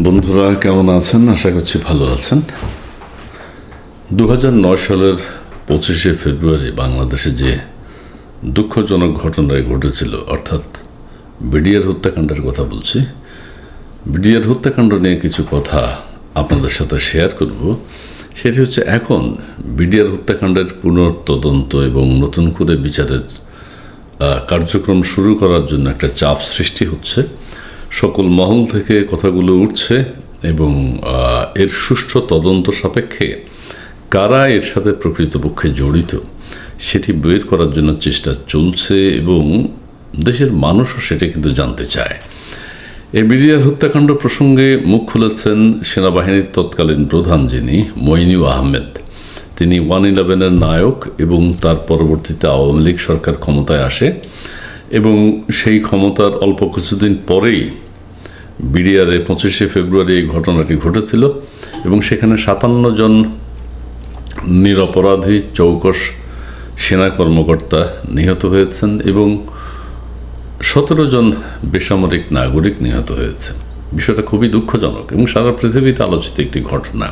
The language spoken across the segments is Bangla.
বন্ধুরা, কেমন আছেন? আশা করছি ভালো আছেন। দু সালের পঁচিশে ফেব্রুয়ারি বাংলাদেশে যে দুঃখজনক ঘটনায় ঘটেছিল, অর্থাৎ বিডিআর হত্যাকাণ্ডের কথা বলছি, বিডিআর হত্যাকাণ্ড নিয়ে কিছু কথা আপনাদের সাথে শেয়ার করব। সেটি হচ্ছে, এখন বিডিআর হত্যাকাণ্ডের পুনর্তদন্ত এবং নতুন করে বিচারের কার্যক্রম শুরু করার জন্য একটা চাপ সৃষ্টি হচ্ছে। সকল মহল থেকে কথাগুলো উঠছে এবং এর সুষ্ঠু তদন্ত সাপেক্ষে কারা এর সাথে প্রকৃতপক্ষে জড়িত সেটি বের করার জন্য চেষ্টা চলছে এবং দেশের মানুষও সেটা কিন্তু জানতে চায়। এই বিডিআর হত্যাকাণ্ড প্রসঙ্গে মুখ খুলেছেন সেনাবাহিনীর তৎকালীন প্রধান যিনি মইনিউ আহমেদ। তিনি ওয়ান ইলেভেনের নায়ক এবং তার পরবর্তীতে আওয়ামী লীগ সরকার ক্ষমতায় আসে। এবং সেই ক্ষমতার অল্প কিছুদিন পরেই বিডিআরে পঁচিশে ফেব্রুয়ারি এই ঘটনাটি ঘটেছিল এবং সেখানে সাতান্ন জন নিরপরাধী চৌকস সেনা কর্মকর্তা নিহত হয়েছেন এবং সতেরো জন বেসামরিক নাগরিক নিহত হয়েছে বিষয়টা খুবই দুঃখজনক এবং সারা পৃথিবীতে আলোচিত একটি ঘটনা।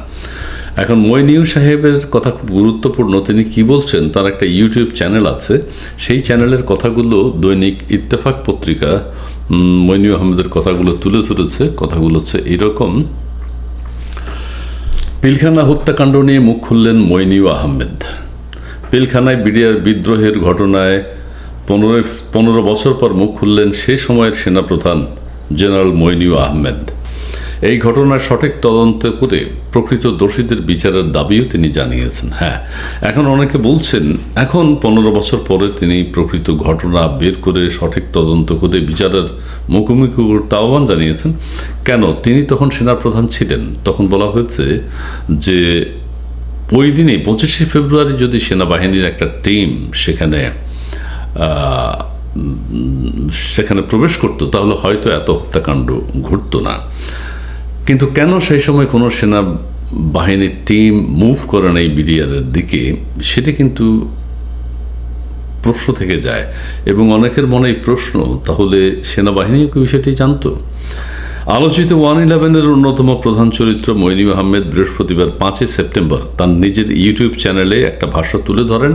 এখন মইনিউ সাহেবের কথা খুব গুরুত্বপূর্ণ। তিনি কি বলছেন? তার একটা ইউটিউব চ্যানেল আছে। সেই চ্যানেলের কথাগুলো দৈনিক ইত্তেফাক পত্রিকা মইনিউ আহমেদের কথাগুলো তুলে ধরেছে। কথাগুলো হচ্ছে এরকম, পিলখানা হত্যাকাণ্ড নিয়ে মুখ খুললেন মইনিউ আহমেদ। পিলখানায় বিডিআর বিদ্রোহের ঘটনায় পনেরো পনেরো বছর পর মুখ খুললেন সেই সময়ের সেনাপ্রধান জেনারেল মইনিউ আহমেদ। এই ঘটনার সঠিক তদন্ত করে প্রকৃত দোষীদের বিচারের দাবিও তিনি জানিয়েছেন। হ্যাঁ এখন অনেকে বলছেন, এখন পনেরো বছর পরে তিনি প্রকৃত ঘটনা বের করে সঠিক তদন্ত করে বিচারের মুখোমুখি করতে আহ্বান জানিয়েছেন। কেন? তিনি তখন সেনাপ্রধান ছিলেন। তখন বলা হয়েছে যে, ওই দিনে পঁচিশে ফেব্রুয়ারি যদি সেনাবাহিনীর একটা টিম সেখানে সেখানে প্রবেশ করতো, তাহলে হয়তো এত হত্যাকাণ্ড ঘটতো না। কিন্তু কেন সেই সময় কোনো সেনা বাহিনীর টিম মুভ করে না এই বিডিআরের দিকে, সেটি কিন্তু প্রশ্ন থেকে যায়। এবং অনেকের মনে এই প্রশ্ন, তাহলে সেনাবাহিনীও কি বিষয়টি জানতো? আলোচিত ওয়ান ইলেভেনের অন্যতম প্রধান চরিত্র মইনু আহমেদ বৃহস্পতিবার পাঁচই সেপ্টেম্বর তার নিজের ইউটিউব চ্যানেলে একটা ভাষ্য তুলে ধরেন।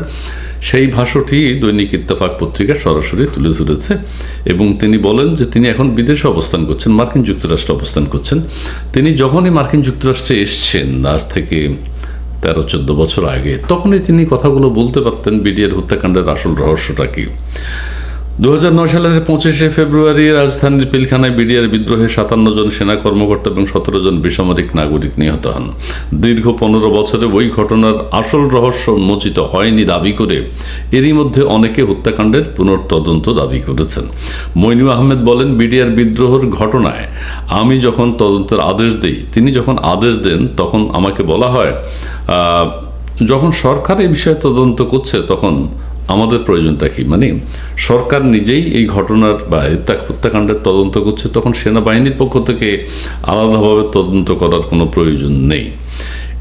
সেই ভাষ্যটি দৈনিক ইত্তেফাক পত্রিকা সরাসরি তুলে ধরেছে এবং তিনি বলেন যে তিনি এখন বিদেশে অবস্থান করছেন, মার্কিন যুক্তরাষ্ট্রে অবস্থান করছেন। তিনি যখনই মার্কিন যুক্তরাষ্ট্রে এসছেন আজ থেকে তেরো চোদ্দ বছর আগে, তখনই তিনি কথাগুলো বলতে পারতেন, বিডিআর হত্যাকাণ্ডের আসল রহস্যটা কি। দু সালের পঁচিশে ফেব্রুয়ারি রাজধানীর পিলখানায় বিডিআর বিদ্রোহে সাতান্ন জন সেনা কর্মকর্তা এবং সতেরো জন বেসামরিক নাগরিক নিহত হন। দীর্ঘ পনেরো বছরে ওই ঘটনার আসল রহস্য উন্মোচিত হয়নি দাবি করে এরই মধ্যে অনেকে হত্যাকাণ্ডের পুনর্তদন্ত দাবি করেছেন। মইনু আহমেদ বলেন, বিডিআর বিদ্রোহের ঘটনায় আমি যখন তদন্তের আদেশ দিই, তিনি যখন আদেশ দেন, তখন আমাকে বলা হয় যখন সরকার এই বিষয়ে তদন্ত করছে, তখন আমাদের প্রয়োজনটা কি? মানে সরকার নিজেই এই ঘটনার বা হত্যা- হত্যাকাণ্ডের তদন্ত করছে, তখন সেনাবাহিনীর পক্ষ থেকে আলাদাভাবে তদন্ত করার কোনো প্রয়োজন নেই।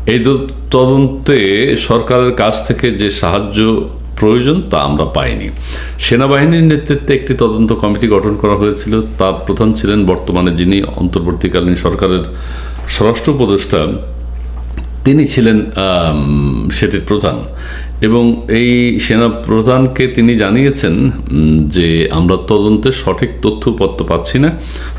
এই তদন্তে সরকারের কাছ থেকে যে সাহায্য প্রয়োজন তা আমরা পাইনি। সেনাবাহিনীর নেতৃত্বে একটি তদন্ত কমিটি গঠন করা হয়েছিল। তার প্রধান ছিলেন বর্তমানে যিনি অন্তর্বর্তীকালীন সরকারের স্বরাষ্ট্র উপদেষ্টা তিনি ছিলেন সেটির প্রধান। এবং এই সেনা প্রধানকে তিনি জানিয়েছেন যে আমরা তদন্তে সঠিক তথ্যপত্র পাচ্ছি না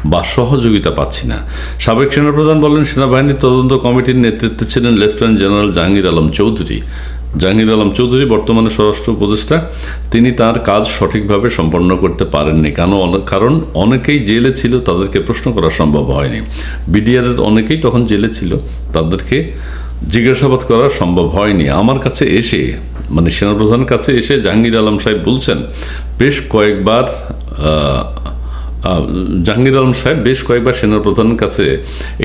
বা সহযোগিতা পাচ্ছি না। সাবেক সেনাপ্রধান বলেন, সেনাবাহিনীর তদন্ত কমিটির নেতৃত্বে ছিলেন লেফটেন্যান্ট জেনারেল জাহাঙ্গীর আলম চৌধুরী। জাহাঙ্গীর আলম চৌধুরী বর্তমানে স্বরাষ্ট্র উপদেষ্টা। তিনি তার কাজ সঠিকভাবে সম্পন্ন করতে পারেননি, কেন? কারণ অনেকেই জেলে ছিল, তাদেরকে প্রশ্ন করা সম্ভব হয়নি। বিডিআরের অনেকেই তখন জেলে ছিল, তাদেরকে জিজ্ঞাসাবাদ করা সম্ভব হয়নি। আমার কাছে এসে মানে সেনাপ্রধানের কাছে এসে জাহাঙ্গীর আলম সাহেব বলছেন, বেশ কয়েকবার জাহাঙ্গীর আলম সাহেব বেশ কয়েকবার সেনাপ্রধানের কাছে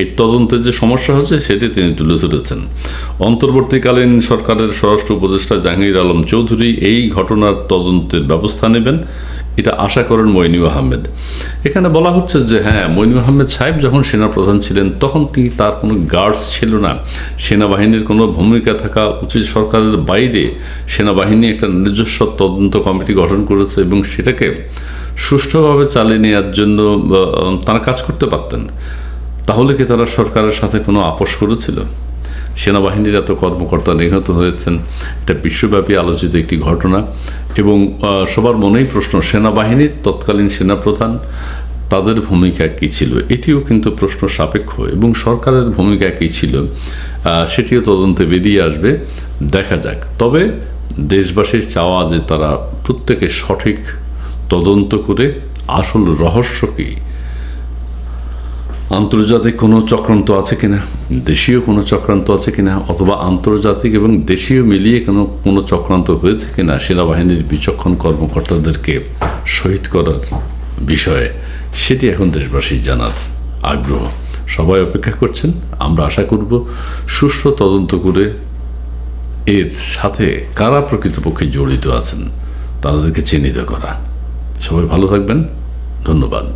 এই তদন্তের যে সমস্যা হচ্ছে সেটি তিনি তুলে ধরেছেন। অন্তর্বর্তীকালীন সরকারের স্বরাষ্ট্র উপদেষ্টা জাহাঙ্গীর আলম চৌধুরী এই ঘটনার তদন্তের ব্যবস্থা নেবেন। এটা আশা করেন মইনু আহমেদ। এখানে বলা হচ্ছে যে হ্যাঁ মইনু আহমেদ সাহেব যখন সেনাপ্রধান ছিলেন, তখন তিনি তার কোনো গার্ডস ছিল না। সেনাবাহিনীর কোনো ভূমিকা থাকা উচিত সরকারের বাইরে সেনাবাহিনী একটা নিজস্ব তদন্ত কমিটি গঠন করেছে এবং সেটাকে সুষ্ঠুভাবে চালিয়ে নেওয়ার জন্য তারা কাজ করতে পারতেন। তাহলে কি তারা সরকারের সাথে কোনো আপোষ করেছিল? সেনাবাহিনীর এত কর্মকর্তা নিহত হয়েছেন। এটা বিশ্বব্যাপী আলোচিত একটি ঘটনা এবং সবার মনেই প্রশ্ন, সেনাবাহিনীর তৎকালীন সেনাপ্রধান তাদের ভূমিকা কী ছিল? এটিও কিন্তু প্রশ্ন সাপেক্ষ এবং সরকারের ভূমিকা কী ছিল? সেটিও তদন্তে বেরিয়ে আসবে, দেখা যাক। তবে দেশবাসীর চাওয়া যে তারা প্রত্যেকে সঠিক তদন্ত করে, আসল রহস্য কী? আন্তর্জাতিক কোনো চক্রান্ত আছে কিনা? দেশীয় কোনো চক্রান্ত আছে কিনা? অথবা আন্তর্জাতিক এবং দেশীয় মিলিয়ে কোনো কোনো চক্রান্ত হয়েছে কিনা? সেনাবাহিনীর বিচক্ষণ কর্মকর্তাদেরকে শহীদ করার বিষয়ে সেটি এখন দেশবাসীর জানার আগ্রহ। সবাই অপেক্ষা করছেন। আমরা আশা করব সুষ্ঠু তদন্ত করে এর সাথে কারা প্রকৃতপক্ষে জড়িত আছেন, তাদেরকে চিহ্নিত করা। সবাই ভালো থাকবেন। ধন্যবাদ।